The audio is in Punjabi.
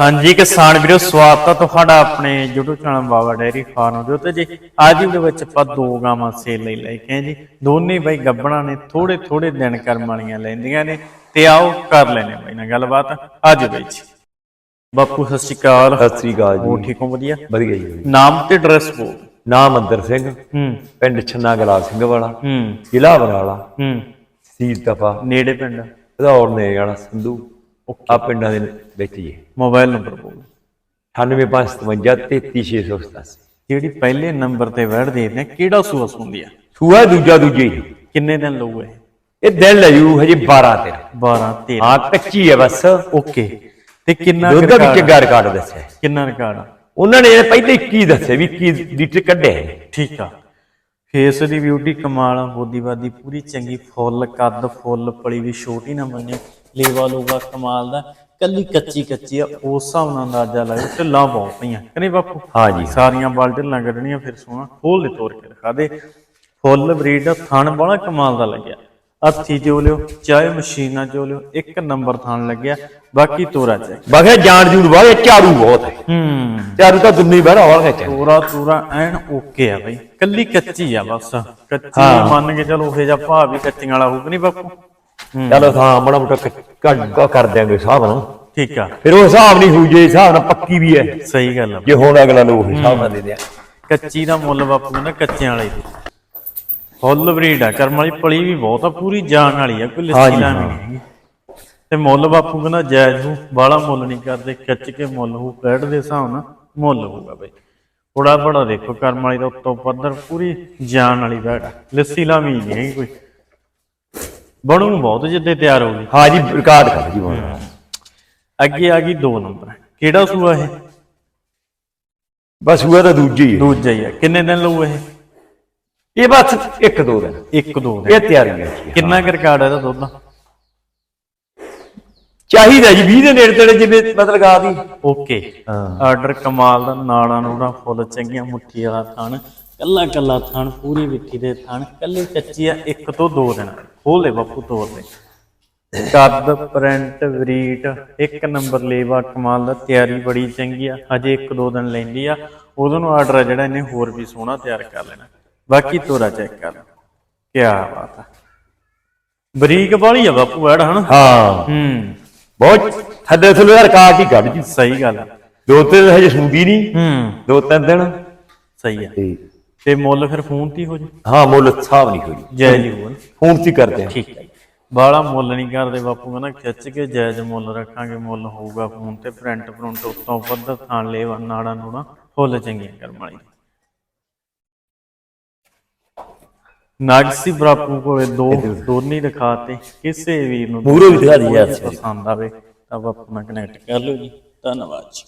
ਹਾਂਜੀ ਕਿਸਾਨ ਵੀਰੋ ਸਵਾਗਤ ਹੈ ਤੁਹਾਡਾ ਆਪਣੇ YouTube channel Baba dairy farm ਦੇ ਉੱਤੇ ਜੀ। ਅੱਜ ਦੇ ਵਿੱਚ ਆਪਾਂ ਦੋ ਗਾਵਾਂ ਸੇਲ ਲਈ ਲੈ ਕੇ ਆਏ ਜੀ। ਦੋਨੇ ਬਾਈ ਗੱਬਣਾ ਨੇ ਥੋੜੇ ਥੋੜੇ ਦਿਨ ਕਰਮ ਵਾਲੀਆਂ ਲੈਂਦੀਆਂ ਨੇ। ਤੇ ਆਓ ਕਰ ਲੈਨੇ ਬਾਈ ਨਾਲ ਗੱਲਬਾਤ। ਅੱਜ ਬਾਈ ਜੀ। ਬਾਪੂ ਸਤਿ ਸ਼੍ਰੀ ਅਕਾਲ। ਸਤਿ ਸ੍ਰੀ ਅਕਾਲ ਹੋ ਜੀ ਠੀਕ ਹੋ? ਵਧੀਆ। ਵਧੀਆ ਜੀ। ਨਾਮ ਤੇ ਐਡਰੈਸ ਬੋਲ। ਨਾਮ ਅੰਦਰ ਸਿੰਘ। ਹੂੰ। ਪਿੰਡ ਛੰਨਾ ਗਲਾ ਸਿੰਘ ਵਾਲਾ। ਹੂੰ। ਜ਼ਿਲ੍ਹਾ ਬਰਾਲਾ ਹੂੰ। ਸੀਤ ਦਫਾ ਨੇੜੇ ਪਿੰਡ। ਧੌੜ ਨੇ ਵਾਲਾ ਸੰਧੂ। ਆ ਪਿੰਡਾਂ ਦੇ ਵਿੱਚ ਜੀ ਮੋਬਾਈਲ ਨੰਬਰ ਬੋਲ 98557 33687 ਜਿਹੜੀ ਪਹਿਲੇ ਨੰਬਰ ਤੇ ਵੜ ਦੇ ਨੇ ਕਿਹੜਾ ਸੂਆ ਸੁੰਦੀ ਆ? ਸੂਆ ਦੂਜਾ ਦੂਜੇ ਹੀ। ਕਿੰਨੇ ਦਿਨ ਲਊ ਇਹ? ਇਹ ਦਿਨ ਲੈ ਜੂ ਹਜੇ 12 ਤੇ 12 13 ਹਾਂ ਕੱਚੀ ਹੈ ਬਸ। ਓਕੇ ਤੇ ਕਿੰਨਾ ਦੁੱਧ ਵੀ ਚੰਗਾ ਰਿਕਾਰਡ ਦੱਸਿਆ ਕਿੰਨਾ ਰਿਕਾਰਡ? ਉਹਨਾਂ ਨੇ ਪਹਿਲੇ 21 ਦੱਸਿਆ ਵੀ 21 ਲੀਟਰ ਕੱਢਿਆ। ਠੀਕ ਆ। ਫੇਸ ਦੀ ਬਿਊਟੀ ਕਮਾਲ ਬੋਦੀਵਾਦੀ ਪੂਰੀ ਚੰਗੀ ਫੁੱਲ ਕੱਦ ਫੁੱਲ ਪਲੀ ਵੀ ਛੋਟੀ ਨਾ ਮੰਨੇ ਲੇਵਾ ਲੂਗਾ ਕਮਾਲ ਦਾ। ਕੱਲੀ ਕੱਚੀ ਕੱਚੀ ਆ ਉਸ ਹਿਸਾਬ ਨਾਲ ਅੰਦਾਜ਼ਾ ਲਾਓ ਢਿੱਲਾਂ ਬਹੁਤ ਪਈਆਂ। ਕਨੇ ਬਾਪੂ? ਹਾਂ ਜੀ। ਸਾਰੀਆਂ ਬਾਲ ਢਿੱਲਾਂ ਕੱਢਣੀਆਂ ਫਿਰ ਸੋਹਣਾ ਖੋਲ ਦੇ ਤੋੜ ਕੇ ਦਿਖਾ ਦੇ। ਫੁੱਲ ਬਰੀਡ ਥਣ ਬੜਾ ਕਮਾਲ ਦਾ ਲੱਗਿਆ। ਹੱਥੀ ਜੋ ਲਿਓ ਚਾਹੇ ਮਸ਼ੀਨਾਂ ਜੋ ਲਿਓ ਇੱਕ ਨੰਬਰ ਥਣ ਲੱਗਿਆ ਬਾਕੀ ਤੋਰਾ ਚੈੱਕ ਬਾਕੀ ਜਾਣ ਬਾਅਦ ਇਹ ਝਾੜੂ ਬਹੁਤ ਹੈ। ਹੂੰ। ਝਾੜੂ ਤਾਂ ਦੁੰਨੀ ਬਹਿਣਾ ਹੋਣਾ ਹੈ। ਪੂਰਾ ਪੂਰਾ ਐਨ ਓਕੇ ਆ ਬਈ। ਕੱਲੀ ਕੱਚੀ ਆ ਬਸ। ਕੱਚੀ। ਮੰਨ ਕੇ ਚਲੋ ਉਹੇ ਜਿਹਾ ਭਾਅ ਵੀ ਕੱਚੀਆਂ ਵਾਲਾ ਹੋਊਗਾ ਨਹੀਂ ਬਾਪੂ? ਚਲੋ ਹਾਂ ਮਾੜਾ ਮੋਟਾ ਕੱਢ ਕਰ ਦਿਆਂਗੇ ਹਿਸਾਬ ਨਾਲ। ਠੀਕ ਆ। ਫਿਰ ਉਹ ਹਿਸਾਬ ਨਹੀਂ ਹੋਊ ਜੇ ਹਿਸਾਬ ਨਾਲ ਪੱਕੀ ਵੀ ਹੈ। ਸਹੀ ਗੱਲ ਆ। ਜੇ ਹੁਣ ਅਗਲਾ ਨੂੰ ਉਹ ਹਿਸਾਬ ਨਾਲ ਦੇ ਦਿਆ। ਕੱਚੀ ਦਾ ਮੁੱਲ ਬਾਪੂ ਕਹਿੰਦਾ ਕੱਚਿਆਂ ਵਾਲੇ ਦੀ। ਫੁੱਲ ਬਰੀਡ ਆ ਕਰਮ ਵਾਲੀ ਪਲੀ ਵੀ ਬਹੁਤ ਆ ਪੂਰੀ ਜਾਨ ਵਾਲੀ ਆ ਕੋਈ ਲੱਸੀ ਹਾਂਜੀ, ਨਾ ਵੀ ਨਹੀਂ ਹੈਗੀ। ਤੇ ਮੁੱਲ ਬਾਪੂ ਕਹਿੰਦਾ ਜਾਇਜ਼ ਨੂੰ ਬਾਹਲਾ ਮੁੱਲ ਨਹੀਂ ਕਰਦੇ ਖਿੱਚ ਕੇ ਮੁੱਲ ਹੋਊ ਬੈਡ ਦੇ ਹਿਸਾਬ ਨਾਲ ਮੁੱਲ ਹੋਊਗਾ ਬਈ। ਬੜਾ ਬੜਾ ਦੇਖੋ ਕਰਮ ਵਾਲੀ ਦਾ ਉੱਤੋਂ ਪੱਧਰ ਪੂਰੀ ਜਾਨ ਵਾਲੀ ਬੈਡ ਲੱਸੀ ਲਾਵੀਂ ਨਹੀਂ ਹੈਗੀ ਕੋਈ। ਬਣੂ ਬਹੁਤ ਜਿੱਦੇ ਤਿਆਰ ਹੋ ਗਈ। ਹਾਂ ਜੀ ਰਿਕਾਰਡ ਕਰ ਜੀ ਹੁਣ। ਅੱਗੇ ਆ ਗਈ 2 ਨੰਬਰ। ਕਿਹੜਾ ਸੂਆ ਇਹ? ਬਸ ਉਹ ਤਾਂ ਦੂਜੀ ਹੈ ਦੂਜਾ ਹੀ ਆ ਕਿੰਨੇ ਦਿਨ ਲਊ ਇਹ? ਇਹ ਬਸ ਇੱਕ ਦੋ ਦਿਨ। ਇੱਕ ਦੋ ਦਿਨ। ਇਹ ਤਿਆਰੀ ਹੈ। ਕਿੰਨਾ ਕੁ ਰਿਕਾਰਡ ਹੈ ਇਹਦਾ ਦੁੱਧ? ਦਾ ਚਾਹੀਦਾ ਜੀ 20 ਦੇ ਨੇੜੇ ਤੇੜੇ ਜਿਵੇਂ ਮਤਲਬ ਗਾ ਦੀ। ਓਕੇ। ਹਾਂ। ਆਰਡਰ ਕਮਾਲ ਦਾ ਨਾਲਾਂ ਨੂੜਾ ਫੁੱਲ ਚੰਗੀਆਂ ਮੁੱਠੀ ਵਾਲਾ ਥਣ। ਕੱਲਾ ਕੱਲਾ ਥਣ ਪੂਰੀ ਵਿੱਥੀ ਦੇ ਥਣ ਕੱਲੀ ਕੱਚੀ ਆ ਇੱਕ ਤੋਂ ਦੋ ਦਿਨ। ਖੋਲੇ ਬਾਪੂ ਤੋਰ ਦੇ ਕੱਦ ਪ੍ਰਿੰਟ ਵਰੀਟ ਇੱਕ ਨੰਬਰ ਲੇਵਾ ਕਮਾਲ ਦਾ ਤਿਆਰੀ ਬੜੀ ਚੰਗੀ ਆ। ਹਜੇ ਇੱਕ ਦੋ ਦਿਨ ਲੈਂਦੀ ਆ। ਉਦੋਂ ਨੂੰ ਆਰਡਰ ਆ ਜਿਹੜਾ ਇਹਨੇ ਹੋਰ ਵੀ ਸੋਹਣਾ ਤਿਆਰ ਕਰ ਲੈਣਾ। ਬਾਕੀ ਤੋਰਾ ਚੈੱਕ ਕਰ ਕੀ ਬਾਤ ਆ। ਬਰੀਕ ਵਾਲੀ ਆ ਬਾਪੂ ਐੜ ਹਨਾ? ਹਾਂ। ਹੂੰ। ਬਹੁਤ ਥੱਲੇ ਥੱਲੇ ਦਾ ਰਿਕਾਰਡ ਹੀ ਕੱਢ ਜੀ। ਸਹੀ ਗੱਲ ਆ। ਦੋ ਤਿੰਨ ਹਜੇ ਸੁਣਦੀ ਨਹੀਂ। ਹੂੰ। ਦੋ ਤਿੰਨ ਦਿਨ। ਸਹੀ ਆ। ਤੇ ਤੇ ਮੁੱਲ ਫਿਰ ਫੋਨ ਤੇ ਹੀ ਹੋ ਜੂ ਹਾਂ ਮੁੱਲ ਹਿਸਾਬ ਨਹੀਂ ਹੋਈ ਜਾਇਜ਼ ਹੀ ਹੋਣ ਫੋਨ ਤੇ ਕਰਦੇ ਆ। ਠੀਕ ਹੈ ਬਾਲਾ ਮੁੱਲ ਨਹੀਂ ਕਰਦੇ ਬਾਪੂ ਕਹਿੰਦਾ ਖਿੱਚ ਕੇ ਜਾਇਜ਼ ਮੁੱਲ ਰੱਖਾਂਗੇ ਮੁੱਲ ਹੋਊਗਾ ਫੋਨ ਤੇ ਪ੍ਰਿੰਟ ਪ੍ਰਿੰਟ ਉੱਤੋਂ ਵੱਧ ਥਾਂ ਲੈ ਨਾੜਾ ਨੂੜਾ ਫੁੱਲ ਚੰਗੀਆਂ ਕਰਮ ਵਾਲੀ। ਨਾਗਸੀ ਬਾਪੂ ਕੋਲੇ ਦੋ ਦੋਨੇ ਦਿਖਾਤੇ ਕਿਸੇ ਵੀਰ ਨੂੰ ਮੂਹਰੋਂ ਵੀ ਦਿਖਾ ਦਈਏ ਯਾਰ। ਪਸੰਦ ਆਵੇ ਤਾਂ ਬਾਪੂ ਨਾਲ ਕਨੈਕਟ ਕਰ ਲਓ ਜੀ। ਧੰਨਵਾਦ ਜੀ।